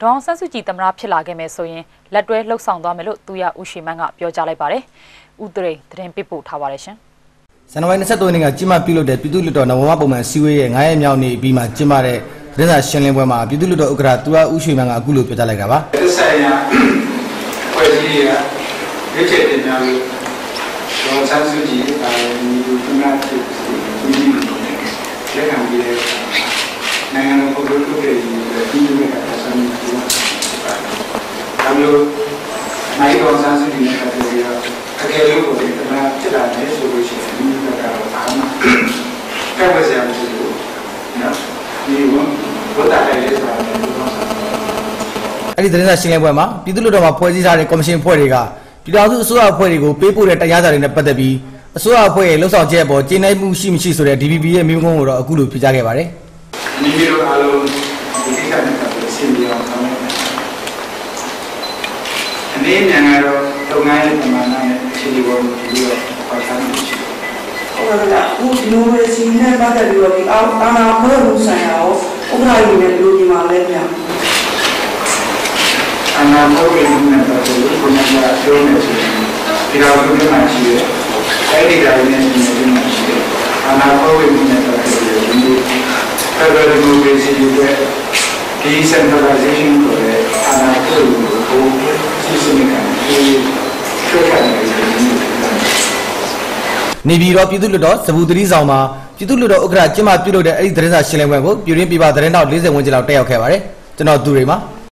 ဒေါအောင်ဆန်းစုကြည်သမ္မတဖြစ်လာခဲ့မယ်ဆိုရင်လက်တွဲလှုပ်ဆောင်သွားမယ်လို့သူရဦးရှိမန်းကပြောကြားလိုက်ပါတယ်။ဦးတရိန်သတင်းပေးပို့ထားပါတယ်ရှင်။ဇန်နဝါရီ23ရက်နေ့ကကျင်းပပြုလုပ်တဲ့ပြည်သူ့လွှတ်တော်နဝမပုံမှန်စည်းဝေးရဲ့9ရက်မြောက်နေ့အပြီးမှာကျင်းပတဲ့သတင်းစာရှင်းလင်းပွဲမှာပြည်သူ့လွှတ်တော်ဥက္ကဋ္ဌသူရဦးရွှေမန်းကအခုလိုပြောကြားလိုက်တာပါသက်ဆိုင်ရာဖွဲ့စည်းရရွေးချယ်တင်များလို့ဒေါ်ဆန်းစုကြည်အာဒီလူကနာဖြစ်ပြီးဒီလက်ခံပြီးတဲ့နိုင်ငံတော်ပုံစံထုတ်တဲ့ဒီဒီလိုကဆက်ဆံမှုကိုဒါ မျိုးနိုင်ဒေါ်ဆန်းစုကြည်နဲ့ပတ်သက်ပြီးတော့အကယ်လို့ကိုဒီကနာဖြစ်လာတယ်ဆိုလို့ရှိရင်ဒီလိုကတော့အားမကပ်ဝယ်စရာမရှိဘူးနော်ဒီဘုရားတိုက်လေးဆိုတာလည်းဘုရားအဲ့ဒီသတင်းစာရှင်းလင်းပွဲမှာပြည်သူ့လွှတ်တော်မှာဖွဲ့စည်းထားတဲ့ကော်မရှင်ဖွဲ့တွေကပြည်ထောင်စုအစိုးရအဖွဲ့တွေကိုပေးပို့တဲ့တရားစာတွေနဲ့ပတ်သက်ပြီးအစိုးရအဖွဲ့ရဲ့လှုပ်ဆောင်ချက်အပေါ်ကျေနပ်မှုရှိမရှိဆိုတဲ့ DPP ရဲ့မိန့်ခွန်းကိုတော့အခုလိုပြကြားခဲ့ပါတယ်မိမိတို့အားလုံးဒီကိစ္စနဲ့ပတ်သက်ပြီးရှင်းပြအောင်ဆောင်ရွက်မယ်။ အနေနဲ့ကတော့လုပ်ငန်းရဲ့ပမာဏနဲ့အခြေအနေပေါ်မှာဒီလိုပတ်သက်မှုရှိတယ်ဟုတ်ကဲ့ဗျအခုဒီလိုပဲစီနဲ့ပတ်သက်ပြီးတော့ဒီအောက်အာနာဖွဲ့မှုဆိုင်ရာကိုဥက္ကဋ္ဌကြီးနဲ့လူကြီးမှာလည်းဗျ။အနာဘောဝေမှုနဲ့ပတ်သက်ပြီးကိုယ်ကပြောနေဆိုရင်ဒီတော့ဘယ်မှာရှိရဲ။အဲဒီကလည်းဒီလိုမျိုးရှိတယ်။အနာဘောဝေမှုနဲ့ပတ်သက်ပြီးဒီလို Federal Democracy ရဲ့ decentralization ကိုလည်းအနာဘောဝေ မှုကိုစီစဉ်နေတယ်။ဒီဆွေးနွေးနေတယ်နေပြည်တော်ပြည်သူ့လွှတ်တော်စပူသတိဆောင်မှာပြည်သူ့လွှတ်တော်ဥက္ကဋ္ဌကျင်းပပြုလုပ်တဲ့အဲ့ဒီသတင်းစာရှင်းလင်းပွဲကိုပြည်ရင်းပြည်ပသတင်းတော်40ဝန်းကျင်လောက်တက်ရောက်ခဲ့ပါတယ်ကျွန်တော်သူတွေပါ